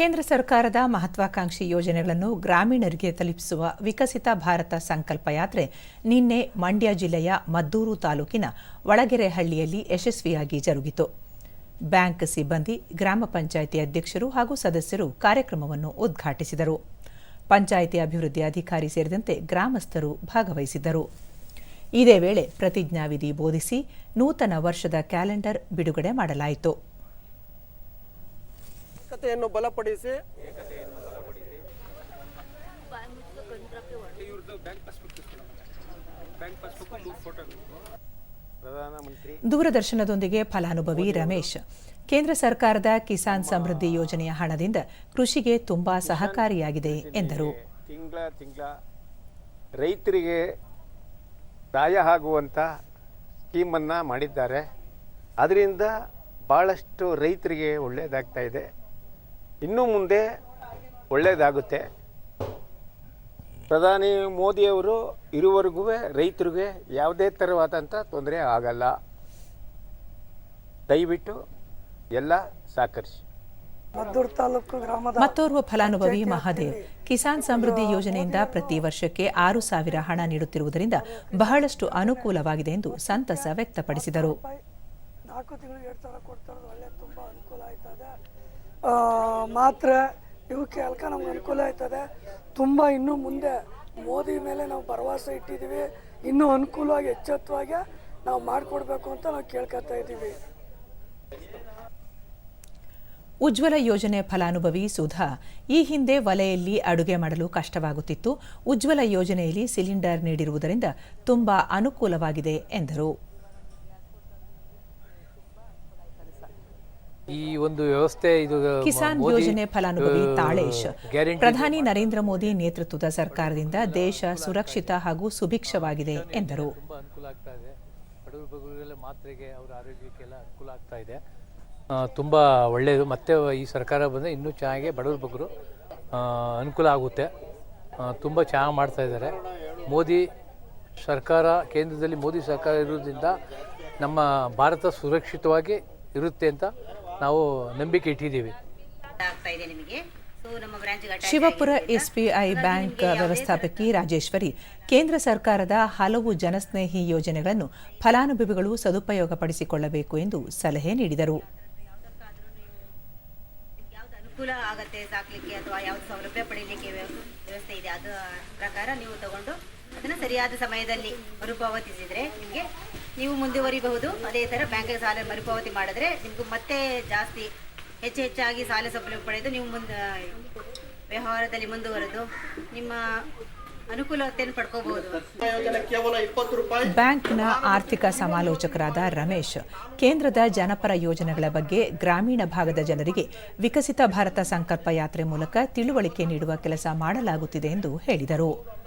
ಕೇಂದ್ರ ಸರ್ಕಾರದ ಮಹತ್ವಾಕಾಂಕ್ಷಿ ಯೋಜನೆಗಳನ್ನು ಗ್ರಾಮೀಣರಿಗೆ ತಲುಪಿಸುವ ವಿಕಸಿತ ಭಾರತ ಸಂಕಲ್ಪ ಯಾತ್ರೆ ನಿನ್ನೆ ಮಂಡ್ಯ ಜಿಲ್ಲೆಯ ಮದ್ದೂರು ತಾಲೂಕಿನ ಒಳಗೆರೆಹಳ್ಳಿಯಲ್ಲಿ ಯಶಸ್ವಿಯಾಗಿ ಜರುಗಿತು. ಬ್ಯಾಂಕ್ ಸಿಬ್ಬಂದಿ, ಗ್ರಾಮ ಪಂಚಾಯಿತಿ ಅಧ್ಯಕ್ಷರು ಹಾಗೂ ಸದಸ್ಯರು ಕಾರ್ಯಕ್ರಮವನ್ನು ಉದ್ಘಾಟಿಸಿದರು. ಪಂಚಾಯಿತಿ ಅಭಿವೃದ್ಧಿ ಅಧಿಕಾರಿ ಸೇರಿದಂತೆ ಗ್ರಾಮಸ್ಥರು ಭಾಗವಹಿಸಿದ್ದರು. ಇದೇ ವೇಳೆ ಪ್ರತಿಜ್ಞಾವಿಧಿ ಬೋಧಿಸಿ ನೂತನ ವರ್ಷದ ಕ್ಯಾಲೆಂಡರ್ ಬಿಡುಗಡೆ ಮಾಡಲಾಯಿತು. ಏಕತೆಯನ್ನು ಬಲಪಡಿಸಿ. ಪ್ರಧಾನಮಂತ್ರಿ ದೂರದರ್ಶನದೊಂದಿಗೆ ಫಲಾನುಭವಿ ರಮೇಶ್. ಕೇಂದ್ರ ಸರ್ಕಾರದ ಕಿಸಾನ್ ಸಮೃದ್ಧಿ ಯೋಜನೆಯ ಹಣದಿಂದ ಕೃಷಿಗೆ ತುಂಬಾ ಸಹಕಾರಿಯಾಗಿದೆ ಎಂದರು. ತಿಂಗಳ ತಿಂಗಳ ರೈತರಿಗೆ ಸಹಾಯ ಆಗುವಂಥ ಸ್ಕೀಮನ್ನು ಮಾಡಿದ್ದಾರೆ. ಅದರಿಂದ ಭಾಳಷ್ಟು ರೈತರಿಗೆ ಒಳ್ಳೆಯದಾಗ್ತಾ ಇದೆ. ಇನ್ನು ಮುಂದೆ ಒಳ್ಳೆಯದಾಗುತ್ತೆ ಪ್ರಧಾನಿ ಮೋದಿಯವರು ಇರುವರೆಗೂ ರೈತರಿಗೆ ಯಾವುದೇ ಥರವಾದಂಥ ತೊಂದರೆ ಆಗಲ್ಲ. ದಯವಿಟ್ಟು ಎಲ್ಲ ಸಹಕರಿಸಿ. ಮದ್ದೂರು ತಾಲೂಕು ಗ್ರಾಮದ ಮತ್ತೋರ್ವ ಫಲಾನುಭವಿ ಮಹಾದೇವ್ ಕಿಸಾನ್ ಸಮೃದ್ಧಿ ಯೋಜನೆಯಿಂದ ಪ್ರತಿ ವರ್ಷಕ್ಕೆ ಆರು ಸಾವಿರ ಹಣ ನೀಡುತ್ತಿರುವುದರಿಂದ ಬಹಳಷ್ಟು ಅನುಕೂಲವಾಗಿದೆ ಎಂದು ಸಂತಸ ವ್ಯಕ್ತಪಡಿಸಿದರು. ಮಾತ್ರ ಇವಕ್ಕೆ ಅಲ್ಕ ನಮ್ಗೆ ಅನುಕೂಲ ಆಯ್ತದೆ. ತುಂಬ ಇನ್ನು ಮುಂದೆ ಮೋದಿ ಮೇಲೆ ನಾವು ಭರವಸೆ ಇಟ್ಟಿದ್ದೀವಿ. ಇನ್ನೂ ಅನುಕೂಲವಾಗಿ, ಎಚ್ಚೆತ್ತವಾಗಿ ನಾವು ಮಾಡಿಕೊಡ್ಬೇಕು ಅಂತ ನಾವು ಕೇಳ್ಕೊತಾ ಇದ್ದೀವಿ. ಉಜ್ವಲ ಯೋಜನೆ ಫಲಾನುಭವಿ ಸುಧಾ, ಈ ಹಿಂದೆ ಒಲೆಯಲ್ಲಿ ಅಡುಗೆ ಮಾಡಲು ಕಷ್ಟವಾಗುತ್ತಿತ್ತು. ಉಜ್ವಲ ಯೋಜನೆಯಲ್ಲಿ ಸಿಲಿಂಡರ್ ನೀಡಿರುವುದರಿಂದ ತುಂಬಾ ಅನುಕೂಲವಾಗಿದೆ ಎಂದರು. ಈ ಒಂದು ವ್ಯವಸ್ಥೆ ಇದು ಕಿಸಾನ್ ಯೋಜನೆ ಫಲಾನುಭವಿ ತಾಳೇಶ್. ಪ್ರಧಾನಿ ನರೇಂದ್ರ ಮೋದಿ ನೇತೃತ್ವದ ಸರ್ಕಾರದಿಂದ ದೇಶ ಸುರಕ್ಷಿತ ಹಾಗೂ ಸುಭಿಕ್ಷವಾಗಿದೆ ಎಂದರು. ತುಂಬಾ ಅನುಕೂಲ ಆಗ್ತಾ ಇದೆ. ಬಡವರು ಬಗ್ಗರಿಗೆಲ್ಲ ಮಾತ್ರೆಗೆ ಅವರ ಆರೋಗ್ಯಕ್ಕೆಲ್ಲ ಅನುಕೂಲ ಆಗ್ತಾ ಇದೆ. ತುಂಬಾ ಒಳ್ಳೆಯದು ಮತ್ತೆ ಈ ಸರ್ಕಾರ ಬಂದರೆ ಇನ್ನೂ ಚೆನ್ನಾಗಿ ಬಡವರು ಬಗ್ಗರು ಅನುಕೂಲ ಆಗುತ್ತೆ. ತುಂಬ ಚೆನ್ನಾಗಿ ಮಾಡ್ತಾ ಇದ್ದಾರೆ. ಮೋದಿ ಸರ್ಕಾರ ಕೇಂದ್ರದಲ್ಲಿ ಮೋದಿ ಸರ್ಕಾರ ಇರೋದ್ರಿಂದ ನಮ್ಮ ಭಾರತ ಸುರಕ್ಷಿತವಾಗಿ ಇರುತ್ತೆ ಅಂತ ನಾವು ನಂಬಿಕೆ ಇಟ್ಟಿದ್ದೀವಿ. ಆಗ್ತಾ ಇದೆ ನಿಮಗೆ. ಸೊ ನಮ್ಮ ಬ್ರಾಂಚ್ಗೆ ಅಟ್ಯಾಚ್ ಶಿವಪುರ ಎಸ್ಬಿಐ ಬ್ಯಾಂಕ್ ವ್ಯವಸ್ಥಾಪಕಿ ರಾಜೇಶ್ವರಿ ಕೇಂದ್ರ ಸರ್ಕಾರದ ಹಲವು ಜನಸ್ನೇಹಿ ಯೋಜನೆಗಳನ್ನು ಫಲಾನುಭವಿಗಳು ಸದುಪಯೋಗಪಡಿಸಿಕೊಳ್ಳಬೇಕು ಎಂದು ಸಲಹೆ ನೀಡಿದರು. ಅನುಕೂಲ ಆಗುತ್ತೆ ಸಾಕ್ಲಿಕ್ಕೆ ಅಥವಾ ಯಾವ್ದು ಸೌಲಭ್ಯ ಪಡೀಲಿಕ್ಕೆ ವ್ಯವ- ವ್ಯವಸ್ಥೆ ಇದೆ ಅದರ ಪ್ರಕಾರ ನೀವು ತಗೊಂಡು ಅದನ್ನ ಸರಿಯಾದ ಸಮಯದಲ್ಲಿ ಮರುಪಾವತಿಸಿದ್ರೆ ನಿಮಗೆ ನೀವು ಮುಂದುವರಿಬಹುದು. ಅದೇ ಥರ ಬ್ಯಾಂಕಿಗೆ ಸಾಲ ಮರುಪಾವತಿ ಮಾಡಿದ್ರೆ ನಿಮಗೂ ಮತ್ತೆ ಜಾಸ್ತಿ ಹೆಚ್ಚು ಹೆಚ್ಚಾಗಿ ಸಾಲ ಸೌಲಭ್ಯ ಪಡೆದು ನೀವು ಮುಂದೆ ವ್ಯವಹಾರದಲ್ಲಿ ಮುಂದುವರೆದು ನಿಮ್ಮ ಅನುಕೂಲತೆಯನ್ನು ಪಡ್ಕೋಬಹುದು. ಯೋಜನೆ ಕೇವಲ ಇಪ್ಪತ್ತು ರೂಪಾಯಿ. ಬ್ಯಾಂಕ್ನ ಆರ್ಥಿಕ ಸಮಾಲೋಚಕರಾದ ರಮೇಶ್ ಕೇಂದ್ರದ ಜನಪರ ಯೋಜನೆಗಳ ಬಗ್ಗೆ ಗ್ರಾಮೀಣ ಭಾಗದ ಜನರಿಗೆ ವಿಕಸಿತ ಭಾರತ ಸಂಕಲ್ಪ ಯಾತ್ರೆ ಮೂಲಕ ತಿಳುವಳಿಕೆ ನೀಡುವ ಕೆಲಸ ಮಾಡಲಾಗುತ್ತಿದೆ ಎಂದು ಹೇಳಿದರು.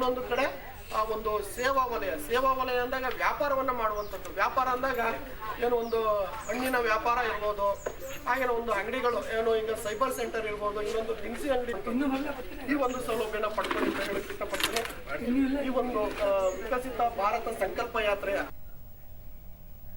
ಇನ್ನೊಂದು ಕಡೆ ಆ ಒಂದು ಸೇವಾ ವಲಯ ಸೇವಾ ವಲಯ ಅಂದಾಗ ವ್ಯಾಪಾರವನ್ನ ಮಾಡುವಂಥದ್ದು. ವ್ಯಾಪಾರ ಅಂದಾಗ ಏನು ಒಂದು ಹಣ್ಣಿನ ವ್ಯಾಪಾರ ಇರ್ಬೋದು ಹಾಗೇನೋ ಒಂದು ಅಂಗಡಿಗಳು ಏನು ಈಗ ಸೈಬರ್ ಸೆಂಟರ್ ಇರ್ಬೋದು ಇನ್ನೊಂದು ದಿನಸಿ ಅಂಗಡಿ ಈ ಒಂದು ಸೌಲಭ್ಯನ ಪಡ್ಕೊಂಡು ಇಷ್ಟಪಡ್ತೀನಿ. ಈ ಒಂದು ವಿಕಸಿತ ಭಾರತ ಸಂಕಲ್ಪ ಯಾತ್ರೆಯ